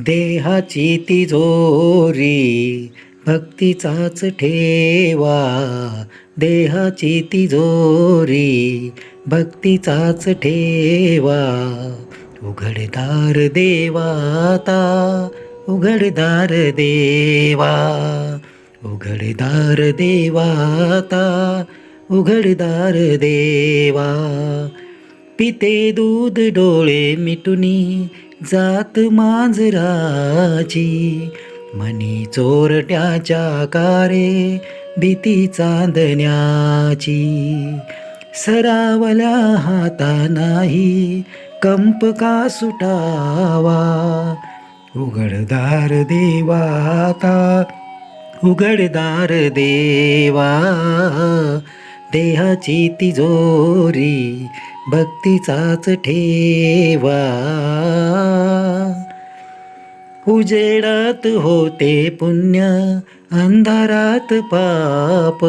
देहाची तिजोरी भक्तीचाच ठेवा. देहाची तिजोरी भक्तीचाच ठेवा. उघडदार देवाता उघडदार देवा. उघडदार देवाता उघडदार देवा. पिते दूध डोळे मिटुनी जात मांजराची मनी चोरट्याच्या कारे भीती चांदण्याची. सरावल्या हाता नाही कंप का सुटावा? उघडदार देवाता उघडदार देवा. देहाची तिजोरी भक्तीचाच ठेवा. उजेडात होते पुण्य अंधारात पाप.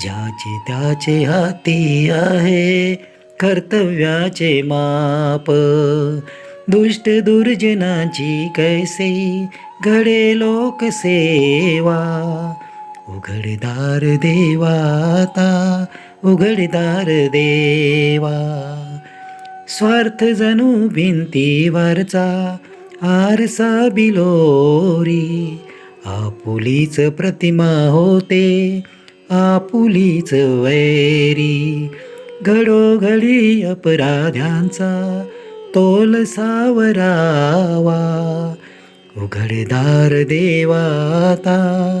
ज्याचे त्याचे हाती आहे कर्तव्याचे माप. दुष्ट दुर्जनाची कैसे घडे लोकसेवा. उघडदार देवाता उघडदार देवा. स्वार्थ जणू भिंतीवरचा आरसा बिलोरी. आपुलीच प्रतिमा होते आपुलीच वैरी. घडोघडी अपराध्यांचा तोल सावरावा. उघडदार देवाता